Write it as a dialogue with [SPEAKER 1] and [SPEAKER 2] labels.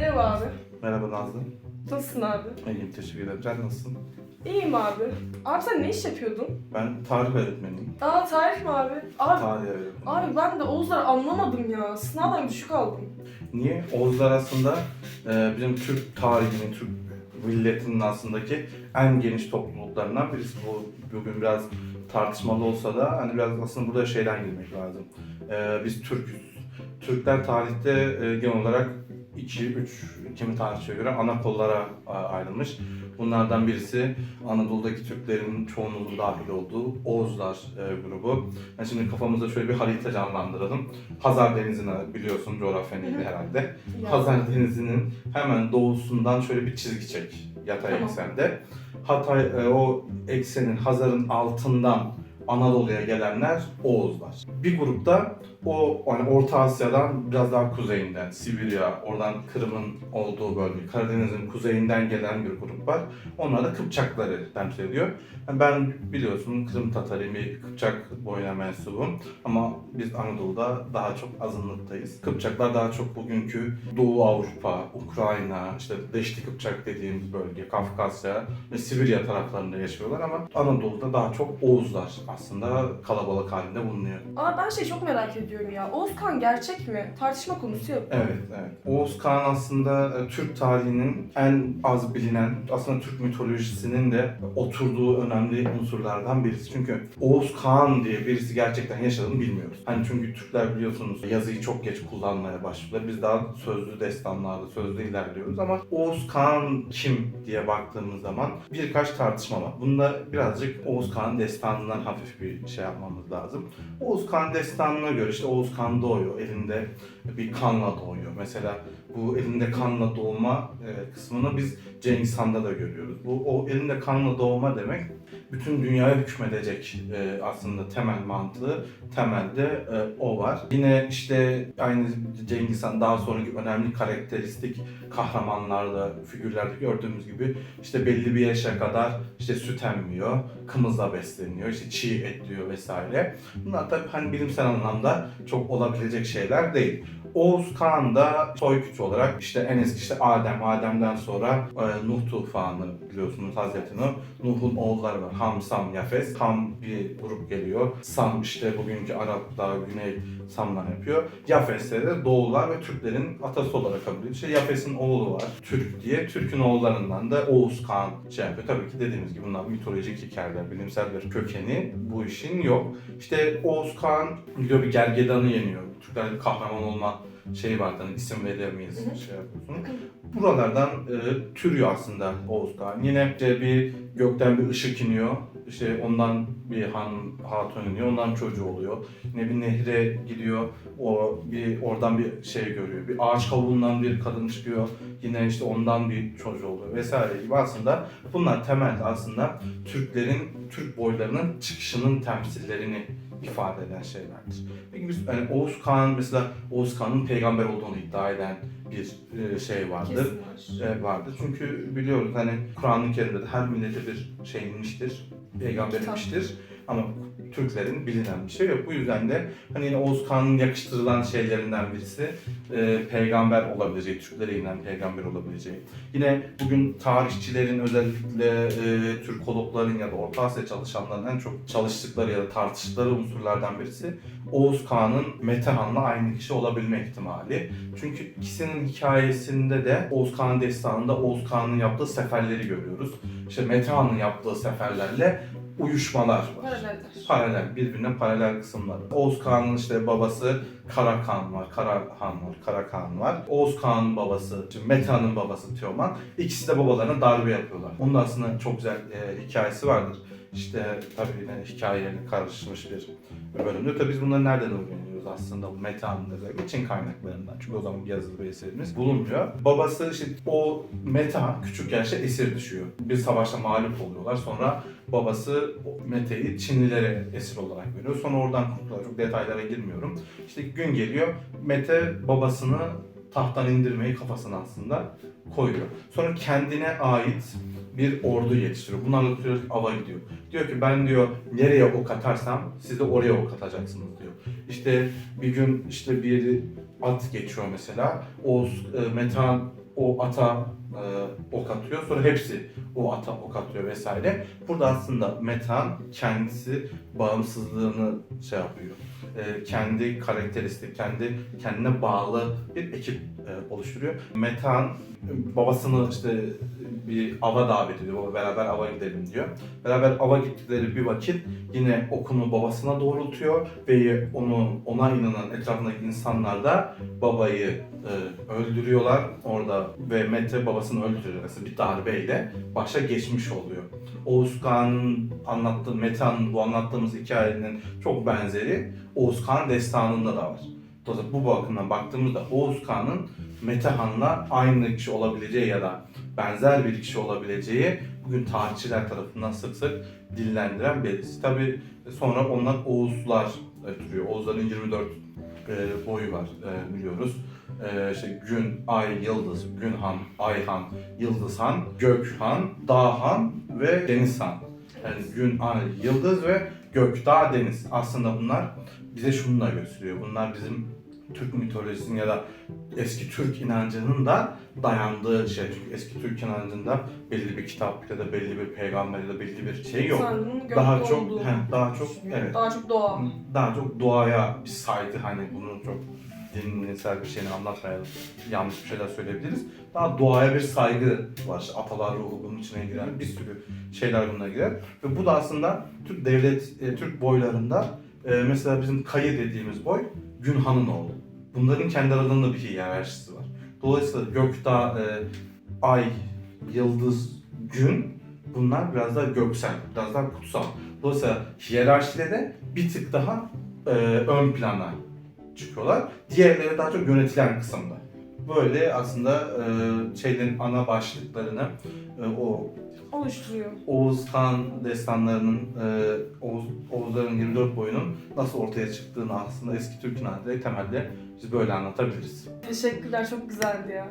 [SPEAKER 1] Merhaba abi.
[SPEAKER 2] Merhaba Nazlı.
[SPEAKER 1] Nasılsın abi?
[SPEAKER 2] İyiyim, teşekkür ederim. Sen nasılsın?
[SPEAKER 1] İyiyim abi. Abi sen ne iş yapıyordun?
[SPEAKER 2] Ben tarih öğretmeniyim.
[SPEAKER 1] Aa tarih mi abi? Abi,
[SPEAKER 2] Tarih öğretmeniyim.
[SPEAKER 1] abi ben de Oğuzları anlamadım ya. Sınavdan düşük aldım.
[SPEAKER 2] Niye? Oğuzlar aslında e, bizim Türk tarihinin, Türk milletinin aslındaki en geniş topluluklarından birisi. Bu bugün biraz tartışmalı olsa da hani biraz aslında burada şeyden girmek lazım. E, biz Türk'üz. Türkler tarihte e, genel olarak 2-3 kimi tarihçiye göre ana kollara ayrılmış. Bunlardan birisi Anadolu'daki Türklerin çoğunluğunun dahil olduğu Oğuzlar e, grubu. Yani şimdi kafamızda şöyle bir harita canlandıralım. Hazar Denizi'ni biliyorsun
[SPEAKER 1] hı.
[SPEAKER 2] herhalde. Hazar Denizi'nin hemen doğusundan şöyle bir çizgi çek yatay
[SPEAKER 1] Tamam.
[SPEAKER 2] eksende. Hatay e, o eksenin Hazar'ın altından Anadolu'ya gelenler Oğuzlar. Bir grupta o hani Orta Asya'dan biraz daha kuzeyinden, Sibirya, oradan Kırım'ın olduğu bölge, Karadeniz'in kuzeyinden gelen bir grup var. Onlar da Kıpçakları temsil ediyor. Yani Ben biliyorsun Kırım Tatarıyım, bir Kıpçak boyuna mensubum. Ama biz Anadolu'da daha çok azınlıktayız. Kıpçaklar daha çok bugünkü Doğu Avrupa, Ukrayna, işte Deşti Kıpçak dediğimiz bölge, Kafkasya ve Sibirya taraflarında yaşıyorlar ama Anadolu'da daha çok Oğuzlar aslında kalabalık halinde bulunuyor.
[SPEAKER 1] Aa ben şey çok merak ediyorum ya. Oğuz Kağan gerçek mi? Tartışma konusu yok.
[SPEAKER 2] Evet, evet. Oğuz Kağan aslında e, Türk tarihinin en az bilinen, aslında Türk mitolojisinin de oturduğu önemli unsurlardan birisi. Çünkü Oğuz Kağan diye birisi gerçekten yaşadığını bilmiyoruz. Hani çünkü Türkler biliyorsunuz yazıyı çok geç kullanmaya başladılar. Biz daha sözlü destanlarla, sözlü ilerliyoruz ama Oğuz Kağan kim diye baktığımız zaman birkaç tartışma var. Bunda birazcık Oğuz Kağan destanından hafif bir şey yapmamız lazım. Oğuz Kağan destanına göre işte Oğuz Kağan doğuyor. Elinde bir kanla doğuyor. Mesela bu elinde kanla doğma e, kısmını biz Cengiz Han'da da görüyoruz. Bu o elinde kanla doğma demek bütün dünyaya hükmedecek e, aslında temel mantığı temelde e, o var. Yine işte aynı Cengiz Han daha sonraki önemli karakteristik kahramanlarda, figürlerde gördüğümüz gibi işte belli bir yaşa kadar işte süt emmiyor, kımızla besleniyor, işte çiğ et diyor vesaire. Bunlar tabii hani bilimsel anlamda çok olabilecek şeyler değil. Oğuz Kağan da soy küçü olarak işte en eski işte Adem, Adem'den sonra e, Nuh tufanı biliyorsunuz Hazreti Nuh. Nuh'un oğulları var. Ham, Sam, Yafes. Ham bir grup geliyor. Sam işte bugünkü Araplar, Güney Sam'dan yapıyor. Yafes'te de Doğular ve Türklerin atası olarak kabul ediliyor. İşte Yafes'in oğlu var. Türk diye. Türk'ün oğullarından da Oğuz Kağan şey yapıyor. Tabii ki dediğimiz gibi bunlar mitolojik hikayeler, bilimsel bir kökeni bu işin yok. İşte Oğuz Kağan gidiyor bir gergedanı yeniyor. Türkler bir kahraman olma şey vardı hani isim veremeyiz
[SPEAKER 1] Hı hı.
[SPEAKER 2] şey yapıyorsun. Buralardan e, türüyor aslında Oğuz Kağan. Yine işte bir gökten bir ışık iniyor. İşte ondan bir han hatun iniyor. Ondan çocuğu oluyor. Yine bir nehre gidiyor. O bir oradan bir şey görüyor. Bir ağaç kavuğundan bir kadın çıkıyor. Yine işte ondan bir çocuğu oluyor vesaire gibi aslında bunlar temelde aslında Türklerin Türk boylarının çıkışının temsillerini ifade eden şeylerdir. Peki biz yani Oğuz Kağan mesela Oğuz Kağan'ın peygamber olduğunu iddia eden bir e, şey vardır. E, vardır. Çünkü biliyoruz hani Kur'an-ı Kerim'de de her millete bir şey inmiştir, peygamber inmiştir. Ama Türklerin bilinen bir şey yok. Bu yüzden de hani yine Oğuz Kağan'ın yakıştırılan şeylerinden birisi e, peygamber olabileceği, Türklere inen peygamber olabileceği. Yine bugün tarihçilerin özellikle e, Türkologların ya da Orta Asya çalışanların en çok çalıştıkları ya da tartıştıkları unsurlardan birisi Oğuz Kağan'ın Metehan'la aynı kişi olabilme ihtimali. Çünkü ikisinin hikayesinde de Oğuz Kağan destanında Oğuz Kağan'ın yaptığı seferleri görüyoruz. İşte Metehan'ın yaptığı seferlerle uyuşmalar var.
[SPEAKER 1] Paraleller.
[SPEAKER 2] Paralel, birbirine paralel kısımları. Oğuz Kağan'ın işte babası Karakan var, Karahan var, Karakan var. Oğuz Kağan'ın babası, işte Metehan'ın babası Teoman. İkisi de babalarına darbe yapıyorlar. Onun da aslında çok güzel e, hikayesi vardır. İşte tabii yine hikayelerine karışmış bir bölümdür. Tabii biz bunları nereden öğreniyoruz aslında bu Metehan'ın özellikle Çin kaynaklarından. Çünkü o zaman yazılı bir eserimiz bulunmuyor. Babası işte o Metehan küçük yaşta esir düşüyor. Bir savaşta mağlup oluyorlar. Sonra babası Mete'yi Çinlilere esir olarak veriyor. Sonra oradan kurtuluyor. Çok detaylara girmiyorum. İşte gün geliyor. Mete babasını tahttan indirmeyi kafasına aslında koyuyor. Sonra kendine ait bir ordu yetiştiriyor. Bunlarla sürekli ava gidiyor. Diyor ki ben diyor nereye ok atarsam siz de oraya ok atacaksınız diyor. İşte bir gün işte bir at geçiyor mesela. Oğuz, e, Metehan o ata e, ok atıyor. Sonra hepsi o ata ok atıyor vesaire. Burada aslında Metehan kendisi bağımsızlığını şey yapıyor. E, kendi karakteristik, kendi kendine bağlı bir ekip oluşturuyor. Metehan e, babasını işte bir ava davet ediyor. Baba beraber ava gidelim diyor. Beraber ava gittikleri bir vakit yine okunu babasına doğrultuyor ve onu ona inanan etrafındaki insanlar da babayı e, öldürüyorlar orada ve Mete babasını öldürüyor. Mesela bir darbeyle başa geçmiş oluyor. Oğuz Kağan'ın anlattığı, Metehan'ın bu anlattığımız hikayenin çok benzeri Oğuz Kağan destanında da var. Bu bakımdan baktığımızda Oğuz Kağan'ın Metehan'la aynı kişi olabileceği ya da benzer bir kişi olabileceği bugün tarihçiler tarafından sık sık dillendiren birisi. Tabi sonra ondan Oğuzlar türüyor. Oğuzların 24 e, boyu var e, biliyoruz. E, işte Gün, Ay, Yıldız, Günhan, Ayhan, Yıldızhan, Gökhan, Dağhan ve Denizhan. Yani Gün, Ay, Yıldız ve Gök, Dağ, Deniz. Aslında bunlar bize şunu da gösteriyor. Bunlar bizim Türk mitolojisinin ya da eski Türk inancının da dayandığı şey. Çünkü eski Türk inancında belli bir kitap ya da belli bir peygamber ya da belli bir şey yok. Daha çok, heh, daha çok, evet.
[SPEAKER 1] Daha çok doğa.
[SPEAKER 2] Daha çok doğaya bir saygı hani bunu çok dinsel bir şeyini anlatmayalım. Yanlış bir şeyler söyleyebiliriz. Daha doğaya bir saygı var. İşte atalar ruhu bunun içine girer. Bir sürü şeyler buna girer. Ve bu da aslında Türk devlet, e, Türk boylarında e, mesela bizim Kayı dediğimiz boy Günhan'ın oğlu. Bunların kendi aralarında bir hiyerarşisi var. Dolayısıyla Gökdağ, e, Ay, Yıldız, Gün bunlar biraz daha göksel, biraz daha kutsal. Dolayısıyla hiyerarşide de bir tık daha e, ön plana çıkıyorlar. Diğerleri daha çok yönetilen kısımda. Böyle aslında e, şeylerin ana başlıklarını e, o
[SPEAKER 1] Oluşturuyor.
[SPEAKER 2] Oğuz Kağan destanlarının, e, Oğuz, Oğuzların 24 boyunun nasıl ortaya çıktığını aslında eski Türk inancı temelde biz böyle anlatabiliriz.
[SPEAKER 1] Teşekkürler çok güzeldi ya.